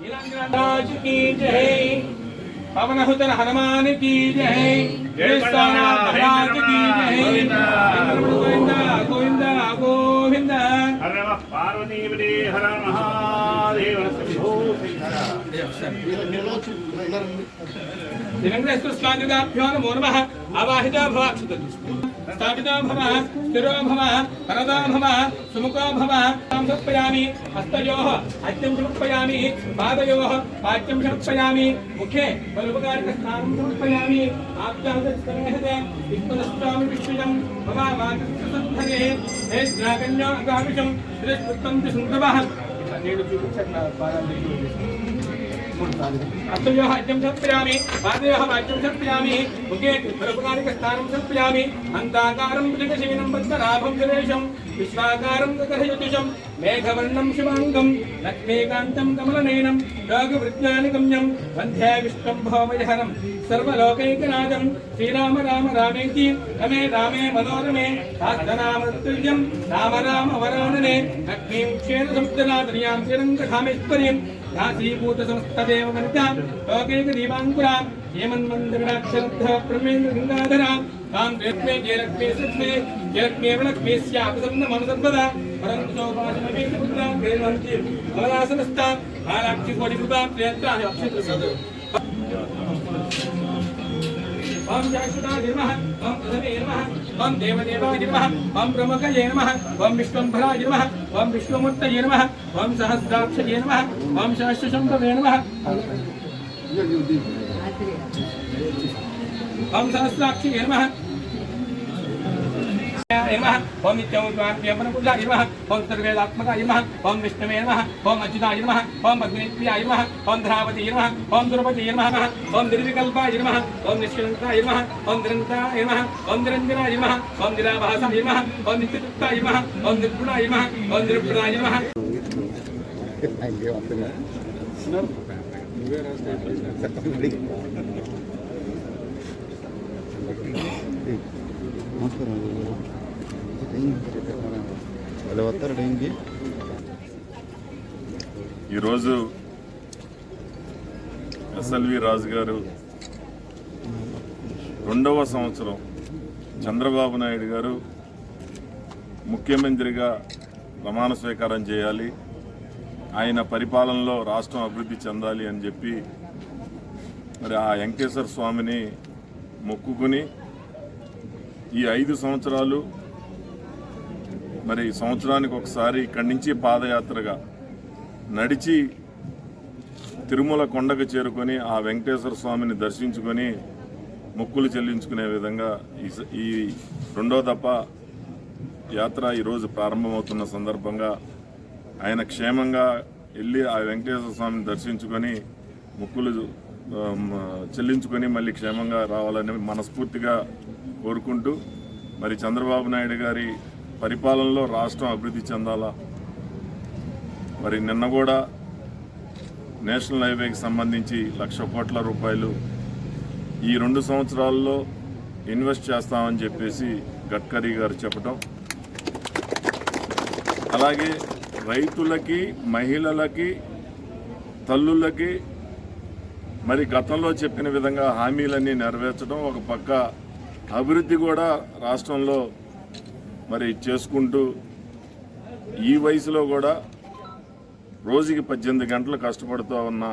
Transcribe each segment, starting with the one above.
की जय पवनहुतन हनुमान की जय जय स्वामीनाथ की जय गोविंद गोविंद गोविंद हर नमः पार्वती पदे हर महादेव शंभो श्रीहर दिवंगेश्वर स्वामी नमः अवाहिता भव स्थापितो भव स्थिरो भव परदो भव सुमुखो भव तां समर्पयामि, हस्तयोः अत्यं समर्पयामि, पादयोः पाद्यं समर्पयामि, मुखे बलुपकारिकस्थानं समर्पयामि आप्तान्तस्तमेहते विष्णुनस्तामि विष्णुजं भव वाचस्तुसन्धरे हे द्राकन्यो अगामिषं श्रीकृतं च नीडु चूपु चक्र पादान्तरिको अस्तुजः राज्यं समर्पयामि पादयः राज्यं समर्पयामि मुखे रघुनादिकस्थानं समर्पयामि अन्ताकारं कृतकशीनं पद्मनाभं श्रीराम राम रामेति रमे रामे मनोरमे राम राम वरानने लक्ष्मीं क्षेत्रसंस्तनादन्यां श्रीरङ्गधामेश्वरीं काशीभूतसमस्तदेववनितां लोकैकदीपाङ्कुरां हेमन्मन्दगडाक्षरद्धः ब्रह्मेन्द्रगङ्गाधरां तां लक्ष्मे जयलक्ष्मे सुक्ष्मे जयलक्ष्मेव लक्ष्मे स्यापसन्नमनुसर्वदा परन्तु सोपाशमपेक्षपुत्रां प्रेमन्ति भवदासनस्तां महालाक्षिकोटिकृतां प्रेत्राणि अक्षित्रसत् ఓం శాశ్వత నిర్మః ఓం ప్రథమే నిర్మః ఓం దేవదేవాయ నిర్మః ఓం ప్రముఖయే నమః ఓం విశ్వంభరాయ నమః ఓం విశ్వమూర్తయే నమః ఓం సహస్రాక్షయే నమః ఓం శాశ్వశంభవే నమః ఓం సహస్రాక్షయే నమః इमः ओम इत्यमुद्वार्प्यमन कुला इमः ओम सर्वेदात्मका इमः ओम विष्णवे नमः ओम अच्युताय नमः ओम पद्मेप्रियाय नमः ओम द्रावती नमः ओम द्रौपदी नमः ओम निर्विकल्पाय नमः ओम निष्कलंकाय नमः ओम निरन्ताय नमः ओम निरञ्जनाय नमः ओम निराभासाय नमः ओम नित्ययुक्ताय नमः ओम निर्गुणाय नमः ओम निर्गुणाय नमः Thank you. ఈరోజు ఎస్ఎల్వి రాజు గారు రెండవ సంవత్సరం చంద్రబాబు నాయుడు గారు ముఖ్యమంత్రిగా ప్రమాణ స్వీకారం చేయాలి. ఆయన పరిపాలనలో రాష్ట్రం అభివృద్ధి చెందాలి అని చెప్పి మరి ఆ వెంకటేశ్వర స్వామిని మొక్కుకుని ఈ ఐదు సంవత్సరాలు మరి సంవత్సరానికి ఒకసారి ఇక్కడి నుంచి పాదయాత్రగా నడిచి తిరుమల కొండకు చేరుకొని ఆ వెంకటేశ్వర స్వామిని దర్శించుకొని మొక్కులు చెల్లించుకునే విధంగా ఈ ఈ రెండో తప్ప యాత్ర ఈరోజు ప్రారంభమవుతున్న సందర్భంగా ఆయన క్షేమంగా వెళ్ళి ఆ వెంకటేశ్వర స్వామిని దర్శించుకొని మొక్కులు చెల్లించుకొని మళ్ళీ క్షేమంగా రావాలని మనస్ఫూర్తిగా కోరుకుంటూ మరి చంద్రబాబు నాయుడు గారి పరిపాలనలో రాష్ట్రం అభివృద్ధి చెందాలా? మరి నిన్న కూడా నేషనల్ హైవేకి సంబంధించి లక్ష కోట్ల రూపాయలు ఈ రెండు సంవత్సరాల్లో ఇన్వెస్ట్ చేస్తామని చెప్పేసి గడ్కరీ గారు చెప్పడం అలాగే రైతులకి మహిళలకి తల్లులకి మరి గతంలో చెప్పిన విధంగా హామీలన్నీ నెరవేర్చడం ఒక పక్క అభివృద్ధి కూడా రాష్ట్రంలో మరి చేసుకుంటూ ఈ వయసులో కూడా రోజుకి పద్దెనిమిది గంటలు కష్టపడుతూ ఉన్న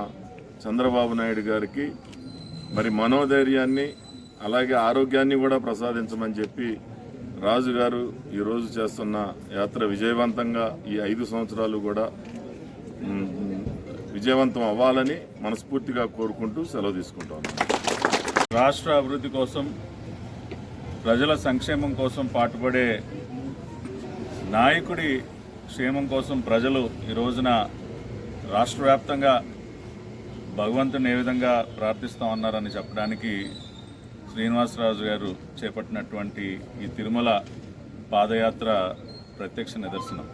చంద్రబాబు నాయుడు గారికి మరి మనోధైర్యాన్ని అలాగే ఆరోగ్యాన్ని కూడా ప్రసాదించమని చెప్పి రాజుగారు ఈరోజు చేస్తున్న యాత్ర విజయవంతంగా ఈ ఐదు సంవత్సరాలు కూడా విజయవంతం అవ్వాలని మనస్ఫూర్తిగా కోరుకుంటూ సెలవు తీసుకుంటాను రాష్ట్ర అభివృద్ధి కోసం ప్రజల సంక్షేమం కోసం పాటుపడే నాయకుడి క్షేమం కోసం ప్రజలు ఈ రోజున రాష్ట్ర వ్యాప్తంగా భగవంతుని ఏ విధంగా ప్రార్థిస్తా ఉన్నారని చెప్పడానికి శ్రీనివాసరాజు గారు చేపట్టినటువంటి ఈ తిరుమల పాదయాత్ర ప్రత్యక్ష నిదర్శనం.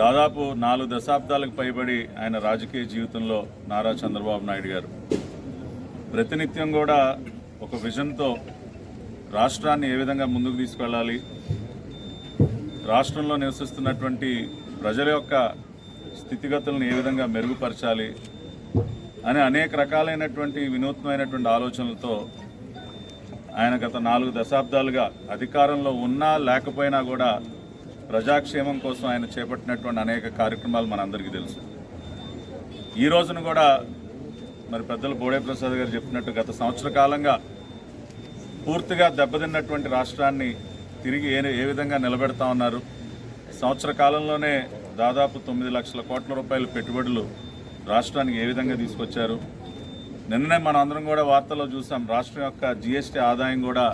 దాదాపు నాలుగు దశాబ్దాలకు పైబడి ఆయన రాజకీయ జీవితంలో నారా చంద్రబాబు నాయుడు గారు. ప్రతినిత్యం కూడా ఒక విజన్తో రాష్ట్రాన్ని ఏ విధంగా ముందుకు తీసుకెళ్ళాలి రాష్ట్రంలో నివసిస్తున్నటువంటి ప్రజల యొక్క స్థితిగతులను ఏ విధంగా మెరుగుపరచాలి అని అనేక రకాలైనటువంటి వినూత్నమైనటువంటి ఆలోచనలతో ఆయన గత నాలుగు దశాబ్దాలుగా అధికారంలో ఉన్నా లేకపోయినా కూడా ప్రజాక్షేమం కోసం ఆయన చేపట్టినటువంటి అనేక కార్యక్రమాలు మనందరికీ తెలుసు. ఈ రోజున కూడా మరి పెద్దలు బోడే ప్రసాద్ గారు చెప్పినట్టు గత సంవత్సర కాలంగా పూర్తిగా దెబ్బతిన్నటువంటి రాష్ట్రాన్ని తిరిగి ఏ ఏ విధంగా నిలబెడతా ఉన్నారు? సంవత్సర కాలంలోనే దాదాపు తొమ్మిది లక్షల కోట్ల రూపాయల పెట్టుబడులు రాష్ట్రానికి ఏ విధంగా తీసుకొచ్చారు? నిన్ననే మనం అందరం కూడా వార్తల్లో చూసాం. రాష్ట్రం యొక్క జిఎస్టీ ఆదాయం కూడా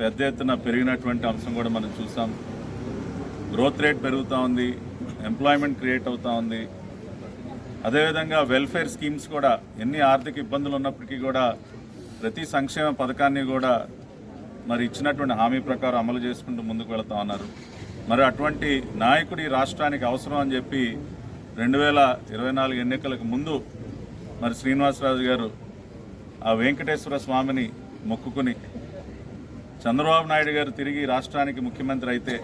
పెద్ద ఎత్తున పెరిగినటువంటి అంశం కూడా మనం చూసాం. గ్రోత్ రేట్ పెరుగుతూ ఉంది. ఎంప్లాయ్మెంట్ క్రియేట్ అవుతూ ఉంది. అదేవిధంగా వెల్ఫేర్ స్కీమ్స్ కూడా ఎన్ని ఆర్థిక ఇబ్బందులు ఉన్నప్పటికీ కూడా ప్రతి సంక్షేమ పథకాన్ని కూడా మరి ఇచ్చినటువంటి హామీ ప్రకారం అమలు చేసుకుంటూ ముందుకు వెళుతూ ఉన్నారు. మరి అటువంటి నాయకుడు ఈ రాష్ట్రానికి అవసరం అని చెప్పి రెండు వేల ఇరవై నాలుగు ఎన్నికలకు ముందు మరి శ్రీనివాసరాజు గారు ఆ వెంకటేశ్వర స్వామిని మొక్కుకుని చంద్రబాబు నాయుడు గారు తిరిగి రాష్ట్రానికి ముఖ్యమంత్రి అయితే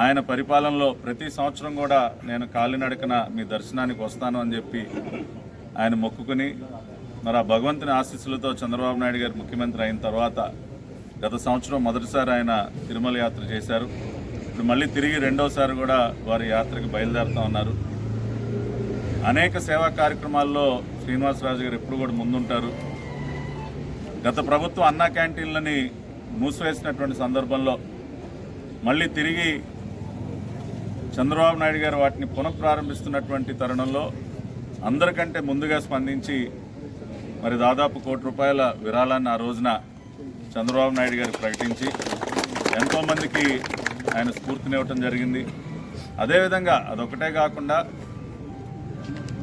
ఆయన పరిపాలనలో ప్రతి సంవత్సరం కూడా నేను కాలినడకన మీ దర్శనానికి వస్తాను అని చెప్పి ఆయన మొక్కుకుని మరి ఆ భగవంతుని ఆశీస్సులతో చంద్రబాబు నాయుడు గారు ముఖ్యమంత్రి అయిన తర్వాత గత సంవత్సరం మొదటిసారి ఆయన తిరుమల యాత్ర చేశారు. ఇప్పుడు మళ్ళీ తిరిగి రెండోసారి కూడా వారి యాత్రకు బయలుదేరుతా ఉన్నారు. అనేక సేవా కార్యక్రమాల్లో శ్రీనివాసరాజు గారు ఎప్పుడు కూడా ముందుంటారు. గత ప్రభుత్వం అన్నా క్యాంటీన్లని మూసివేసినటువంటి సందర్భంలో మళ్ళీ తిరిగి చంద్రబాబు నాయుడు గారు వాటిని పునఃప్రారంభిస్తున్నటువంటి తరుణంలో అందరికంటే ముందుగా స్పందించి మరి దాదాపు కోటి రూపాయల విరాళాన్ని ఆ రోజున చంద్రబాబు నాయుడు గారు ప్రకటించి ఎంతోమందికి ఆయన స్ఫూర్తినివ్వటం జరిగింది. అదేవిధంగా అదొకటే కాకుండా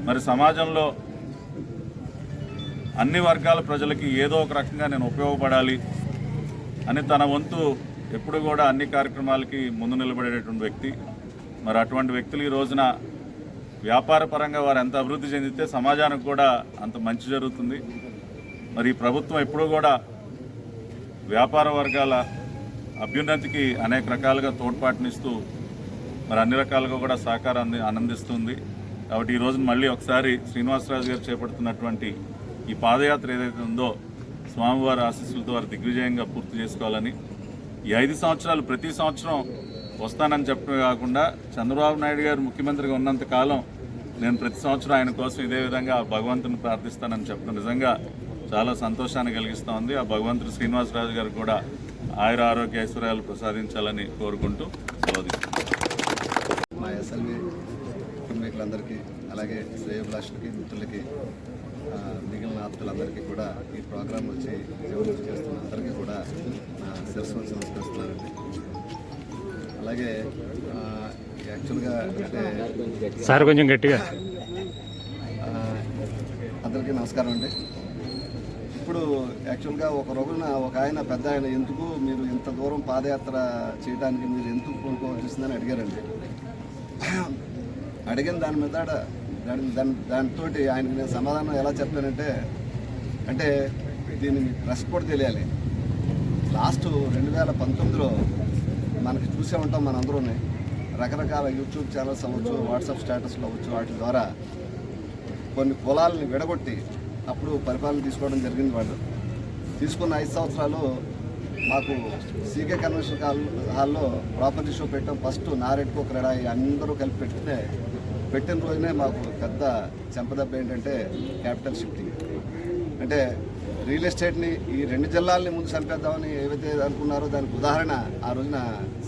మరి సమాజంలో అన్ని వర్గాల ప్రజలకి ఏదో ఒక రకంగా నేను ఉపయోగపడాలి అని తన వంతు ఎప్పుడు కూడా అన్ని కార్యక్రమాలకి ముందు నిలబడేటటువంటి వ్యక్తి. మరి అటువంటి వ్యక్తులు ఈ రోజున వ్యాపార పరంగా వారు ఎంత అభివృద్ధి చెందితే సమాజానికి కూడా అంత మంచి జరుగుతుంది. మరి ఈ ప్రభుత్వం ఎప్పుడూ కూడా వ్యాపార వర్గాల అభ్యున్నతికి అనేక రకాలుగా తోడ్పాటునిస్తూ మరి అన్ని రకాలుగా కూడా సహకారాన్ని ఆనందిస్తుంది. కాబట్టి ఈ రోజున మళ్ళీ ఒకసారి శ్రీనివాసరాజు గారు చేపడుతున్నటువంటి ఈ పాదయాత్ర ఏదైతే ఉందో స్వామివారి ఆశీస్సులతో వారు దిగ్విజయంగా పూర్తి చేసుకోవాలని ఈ ఐదు సంవత్సరాలు ప్రతి సంవత్సరం వస్తానని చెప్పడమే కాకుండా చంద్రబాబు నాయుడు గారు ముఖ్యమంత్రిగా ఉన్నంత కాలం నేను ప్రతి సంవత్సరం ఆయన కోసం ఇదే విధంగా భగవంతుని ప్రార్థిస్తానని చెప్పడం నిజంగా చాలా సంతోషాన్ని కలిగిస్తూ ఉంది. ఆ భగవంతుడు శ్రీనివాసరాజు గారు కూడా ఆయుర ఆరోగ్య ఐశ్వర్యాలు ప్రసాదించాలని కోరుకుంటూ. మా ఎస్ఎల్వి కుటుంబీకులందరికీ అలాగే శ్రేయభిలాషులకి మిత్రులకి మిగిలిన ఆత్మలందరికీ కూడా ఈ ప్రోగ్రాం వచ్చి జీవనం చేస్తున్న అందరికీ కూడా శిరస్సు వచ్చి నమస్కరిస్తున్నానండి. అలాగే యాక్చువల్గా అంటే సార్ కొంచెం గట్టిగా. అందరికీ నమస్కారం అండి ఇప్పుడు యాక్చువల్గా ఒక రోజున ఒక ఆయన పెద్ద ఆయన ఎందుకు మీరు ఇంత దూరం పాదయాత్ర చేయడానికి మీరు ఎందుకు కొనుక్కోవాల్సిందని అడిగారండి. అడిగిన దాని మీద దాని దాని దానితో ఆయనకి నేను సమాధానం ఎలా చెప్పానంటే అంటే దీనికి మీకు ప్రెస్ కూడా తెలియాలి. లాస్ట్ రెండు వేల పంతొమ్మిదిలో మనకి చూసే ఉంటాం మనందరూ రకరకాల యూట్యూబ్ ఛానల్స్ అవ్వచ్చు వాట్సాప్ స్టేటస్లు అవ్వచ్చు వాటి ద్వారా కొన్ని కులాలని విడగొట్టి అప్పుడు పరిపాలన తీసుకోవడం జరిగింది వాళ్ళు. తీసుకున్న ఐదు సంవత్సరాలు మాకు సీకే కన్వెన్షన్ హాల్ హాల్లో ప్రాపర్టీ షో పెట్టాం ఫస్ట్ నారెడ్కో క్రీడాయి అందరూ కలిపి పెట్టితే పెట్టిన రోజునే మాకు పెద్ద చెంపదెబ్బ ఏంటంటే క్యాపిటల్ షిఫ్టింగ్. అంటే రియల్ ఎస్టేట్ని ఈ రెండు జిల్లాలని ముందు చంపేద్దామని ఏవైతే అనుకున్నారో దానికి ఉదాహరణ ఆ రోజున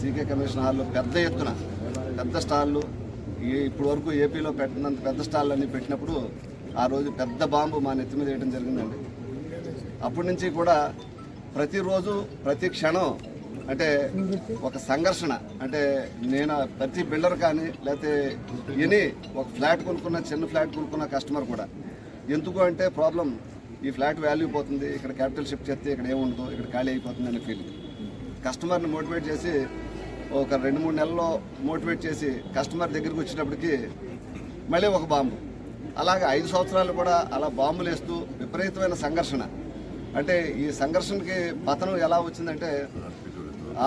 సీకే కమిషన్ హాల్లో పెద్ద ఎత్తున పెద్ద స్టాళ్ళు ఈ ఇప్పుడు వరకు ఏపీలో పెట్టినంత పెద్ద స్టాళ్ళు అన్నీ పెట్టినప్పుడు ఆ రోజు పెద్ద బాంబు మా నెత్తి మీద వేయడం జరిగిందండి. అప్పటి నుంచి కూడా ప్రతిరోజు ప్రతి క్షణం అంటే ఒక సంఘర్షణ. అంటే నేను ప్రతి బిల్డర్ కానీ లేకపోతే ఎనీ ఒక ఫ్లాట్ కొనుక్కున్న చిన్న ఫ్లాట్ కొనుక్కున్న కస్టమర్ కూడా. ఎందుకు అంటే ప్రాబ్లం ఈ ఫ్లాట్ వాల్యూ పోతుంది ఇక్కడ క్యాపిటల్ షిఫ్ట్ చేస్తే ఇక్కడ ఏముండదు ఇక్కడ ఖాళీ అయిపోతుంది అనే ఫీలింగ్. కస్టమర్ని మోటివేట్ చేసి ఒక రెండు మూడు నెలల్లో మోటివేట్ చేసి కస్టమర్ దగ్గరికి వచ్చేటప్పటికి మళ్ళీ ఒక బాంబు. అలాగే ఐదు సంవత్సరాలు కూడా అలా బాంబులు వేస్తూ విపరీతమైన సంఘర్షణ. అంటే ఈ సంఘర్షణకి పతనం ఎలా వచ్చిందంటే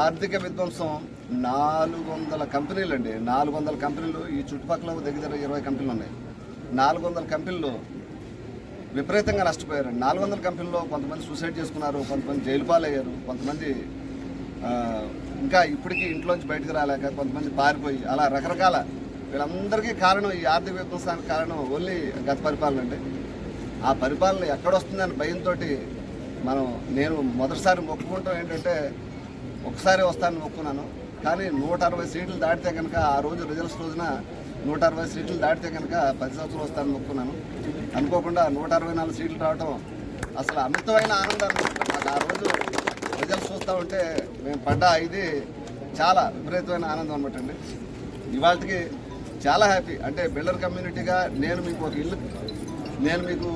ఆర్థిక విధ్వంసం నాలుగు వందల కంపెనీలు అండి నాలుగు వందల కంపెనీలు ఈ చుట్టుపక్కల దగ్గర దగ్గర ఇరవై కంపెనీలు ఉన్నాయి. నాలుగు వందల కంపెనీలు విపరీతంగా నష్టపోయారు నాలుగు వందల కంపెనీలో కొంతమంది సూసైడ్ చేసుకున్నారు కొంతమంది జైలు పాలయ్యారు కొంతమంది ఇంకా ఇప్పటికీ ఇంట్లోంచి బయటకు రాలేక కొంతమంది పారిపోయి అలా రకరకాల వీళ్ళందరికీ కారణం ఈ ఆర్థిక విధ్వంసానికి కారణం ఓన్లీ గత పరిపాలన అండి. ఆ పరిపాలన ఎక్కడొస్తుందని భయంతో మనం నేను మొదటిసారి మొక్కుకుంటాం ఏంటంటే ఒకసారి వస్తానని మొక్కున్నాను. కానీ నూట అరవై సీట్లు దాటితే కనుక ఆ రోజు రిజల్ట్స్ రోజున నూట అరవై సీట్లు దాటితే కనుక పది సంవత్సరాలు వస్తానని మొక్కున్నాను. అనుకోకుండా నూట అరవై నాలుగు సీట్లు రావటం అసలు అమితమైన ఆనందాన్ని ఆ రోజు రిజల్ట్స్ చూస్తూ ఉంటే మేము పడ్డ ఇది చాలా విపరీతమైన ఆనందం అనమాట అండి. ఇవాళకి చాలా హ్యాపీ అంటే బిల్డర్ కమ్యూనిటీగా నేను మీకు ఒక ఇల్లు నేను మీకు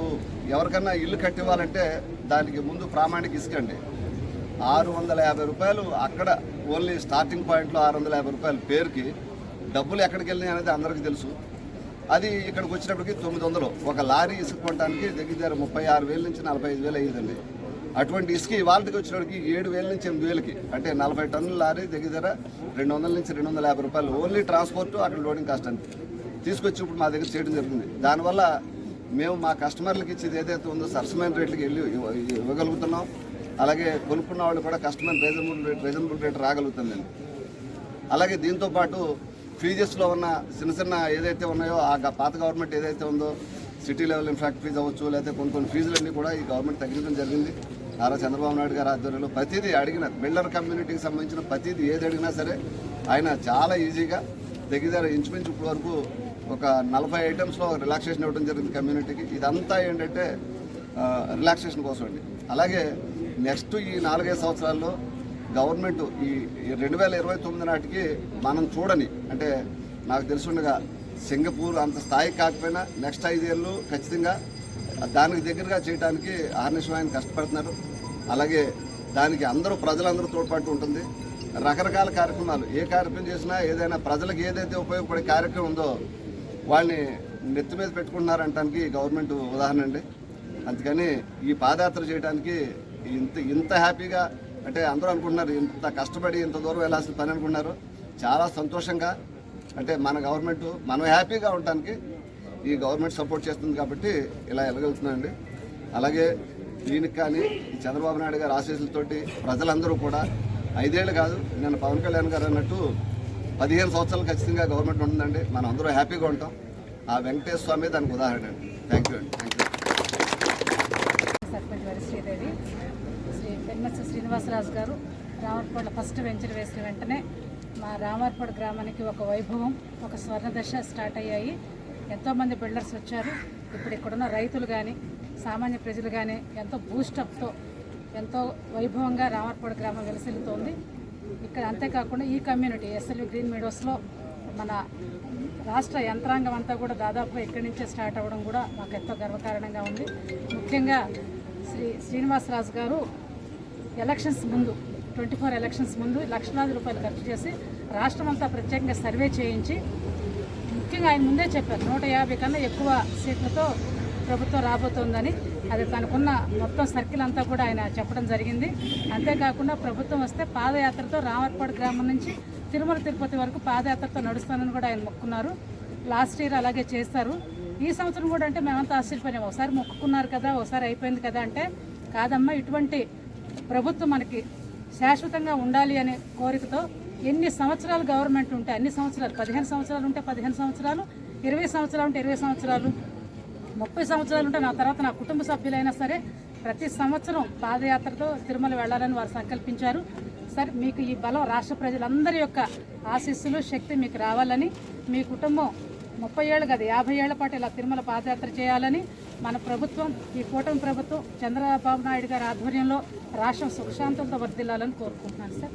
ఎవరికన్నా ఇల్లు కట్టివ్వాలంటే దానికి ముందు ప్రామాణిక ఇసుకండి ఆరు వందల యాభై రూపాయలు అక్కడ ఓన్లీ స్టార్టింగ్ పాయింట్లో ఆరు వందల యాభై రూపాయలు పేరుకి డబ్బులు ఎక్కడికి వెళ్ళినాయి అనేది అందరికీ తెలుసు. అది ఇక్కడికి వచ్చినప్పటికి తొమ్మిది వందలు. ఒక లారీ ఇసుక కొనడానికి దగ్గర దగ్గర ముప్పై ఆరు వేల నుంచి నలభై ఐదు వేలు అయ్యిందండి. అటువంటి ఇసుక ఇవాళకి వచ్చినప్పటికి ఏడు వేల నుంచి ఎనిమిది వేలకి. అంటే నలభై టన్నుల లారీ దగ్గర రెండు వందల నుంచి రెండు వందల యాభై రూపాయలు ఓన్లీ ట్రాన్స్పోర్ట్ అక్కడ లోడింగ్ కాస్ట్ అంతే. తీసుకొచ్చి ఇప్పుడు మా దగ్గర చేయడం జరిగింది దానివల్ల మేము మా కస్టమర్లకు ఇచ్చేది ఏదైతే ఉందో సరసమైన రేట్లకి వెళ్ళి ఇవ్వగలుగుతున్నాం. అలాగే కొనుక్కున్న వాళ్ళు కూడా customer reasonable rate reasonable rate రాగలుగుతుందండి అలాగే దీంతో పాటు ఫీజెస్లో ఉన్న చిన్న చిన్న ఏదైతే ఉన్నాయో ఆ పాత గవర్నమెంట్ ఏదైతే ఉందో సిటీ లెవెల్ ఇన్ఫ్రాక్ట్ ఫీజు అవ్వచ్చు లేకపోతే కొన్ని కొన్ని ఫీజులన్నీ కూడా ఈ గవర్నమెంట్ తగ్గించడం జరిగింది. నారా చంద్రబాబు నాయుడు గారి ఆధ్వర్యంలో ప్రతిదీ అడిగిన బిల్డర్ కమ్యూనిటీకి సంబంధించిన ప్రతిదీ ఏది అడిగినా సరే ఆయన చాలా ఈజీగా దగ్గర ఇంచుమించు ఇప్పటి వరకు ఒక నలభై ఐటమ్స్లో రిలాక్సేషన్ ఇవ్వడం జరిగింది కమ్యూనిటీకి. ఇదంతా ఏంటంటే రిలాక్సేషన్ కోసం అండి అలాగే నెక్స్ట్ ఈ నాలుగైదు సంవత్సరాల్లో గవర్నమెంట్ ఈ రెండు వేల ఇరవై తొమ్మిది నాటికి మనం చూడని అంటే నాకు తెలుసుండగా సింగపూర్ అంత స్థాయికి కాకపోయినా నెక్స్ట్ ఐదేళ్ళు ఖచ్చితంగా దానికి దగ్గరగా చేయడానికి ఆర్నిషం ఆయన కష్టపడుతున్నారు. అలాగే దానికి అందరూ ప్రజలందరూ తోడ్పాటు ఉంటుంది. రకరకాల కార్యక్రమాలు ఏ కార్యక్రమం చేసినా ఏదైనా ప్రజలకు ఏదైతే ఉపయోగపడే కార్యక్రమం ఉందో వాళ్ళని నెత్తి మీద పెట్టుకుంటున్నారంటానికి గవర్నమెంట్ ఉదాహరణ అండి. అందుకని ఈ పాదయాత్ర చేయడానికి ఇంత ఇంత హ్యాపీగా అంటే అందరూ అనుకుంటున్నారు ఇంత కష్టపడి ఇంత దూరం వెళ్ళాల్సిన పని అనుకుంటున్నారు. చాలా సంతోషంగా అంటే మన గవర్నమెంట్ మనం హ్యాపీగా ఉండటానికి ఈ గవర్నమెంట్ సపోర్ట్ చేస్తుంది కాబట్టి ఇలా వెళ్ళగలుగుతున్నామండి అలాగే దీనికి కానీ ఈ చంద్రబాబు నాయుడు గారి ఆశీస్సులతోటి ప్రజలందరూ కూడా ఐదేళ్ళు కాదు నేను పవన్ కళ్యాణ్ గారు అన్నట్టు పదిహేను సంవత్సరాలు ఖచ్చితంగా గవర్నమెంట్ ఉంటుందండి. మనం అందరూ హ్యాపీగా ఉంటాం. ఆ వెంకటేశ్వర స్వామి దానికి ఉదాహరణ అండి. థ్యాంక్ యూ అండి. థ్యాంక్ యూ సర్పంచ్ వారి శ్రీదేవి శ్రీ శ్రీనివాసరాజు గారు రామర్పాడు ఫస్ట్ వెంచర్ వేసిన వెంటనే మా రామర్పాడు గ్రామానికి ఒక వైభవం ఒక స్వర్ణదశ స్టార్ట్ అయ్యాయి. ఎంతోమంది బిల్డర్స్ వచ్చారు. ఇప్పుడు ఇక్కడున్న రైతులు కానీ సామాన్య ప్రజలు కానీ ఎంతో బూస్టప్తో ఎంతో వైభవంగా రామర్పాడు గ్రామం వెలసిల్లుతోంది. ఇక్కడ అంతేకాకుండా ఈ కమ్యూనిటీ ఎస్ఎల్వి గ్రీన్ మీడోస్లో మన రాష్ట్ర యంత్రాంగం అంతా కూడా దాదాపు ఇక్కడి నుంచే స్టార్ట్ అవ్వడం కూడా మాకు ఎంతో గర్వకారణంగా ఉంది. ముఖ్యంగా శ్రీ శ్రీనివాసరాజు గారు ఎలక్షన్స్ ముందు ట్వంటీ ఫోర్ ఎలక్షన్స్ ముందు లక్షలాది రూపాయలు ఖర్చు చేసి రాష్ట్రం అంతా ప్రత్యేకంగా సర్వే చేయించి ముఖ్యంగా ఆయన ముందే చెప్పారు నూట యాభై కన్నా ఎక్కువ సీట్లతో ప్రభుత్వం రాబోతోందని. అది తనకున్న మొత్తం సర్కిల్ అంతా కూడా ఆయన చెప్పడం జరిగింది. అంతేకాకుండా ప్రభుత్వం వస్తే పాదయాత్రతో రామర్పాడు గ్రామం నుంచి తిరుమల తిరుపతి వరకు పాదయాత్రతో నడుస్తానని కూడా ఆయన మొక్కున్నారు. లాస్ట్ ఇయర్ అలాగే చేస్తారు. ఈ సంవత్సరం కూడా అంటే మేమంతా ఆశ్చర్యపోయాం ఒకసారి మొక్కుకున్నారు కదా ఒకసారి అయిపోయింది కదా అంటే కాదమ్మా ఇటువంటి ప్రభుత్వం మనకి శాశ్వతంగా ఉండాలి అనే కోరికతో ఎన్ని సంవత్సరాలు గవర్నమెంట్ ఉంటే అన్ని సంవత్సరాలు పదిహేను సంవత్సరాలు ఉంటే పదిహేను సంవత్సరాలు ఇరవై సంవత్సరాలు ఉంటే ఇరవై సంవత్సరాలు ముప్పై సంవత్సరాలు ఉంటే నా తర్వాత నా కుటుంబ సభ్యులైనా సరే ప్రతి సంవత్సరం పాదయాత్రతో తిరుమల వెళ్ళాలని వారు సంకల్పించారు. సార్ మీకు ఈ బలం రాష్ట్ర ప్రజలందరి యొక్క ఆశీస్సులు శక్తి మీకు రావాలని మీ కుటుంబం ముప్పై ఏళ్ళు కదా యాభై ఏళ్ళ పాటు ఇలా తిరుమల పాదయాత్ర చేయాలని మన ప్రభుత్వం ఈ కూటమి ప్రభుత్వం చంద్రబాబు నాయుడు గారి ఆధ్వర్యంలో రాష్ట్రం సుఖశాంతులతో వర్దిల్లాలని కోరుకుంటున్నాను సార్.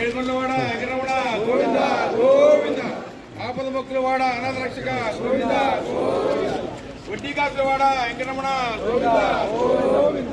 ఏడుకొండవాడ వెంకటరమణ గోవింద గోవింద. ఆపద మొక్కులవాడ అనాథరక్షక గోవింద గోవింద. వడ్డీ కాసులవాడ వెంకటరమణ గోవింద గోవింద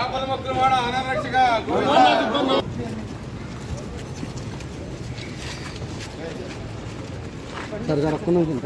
ఆపద మొక్కులవాడ అనారక్షక గోవింద సార్ సార్ ఒక్క నిమిషం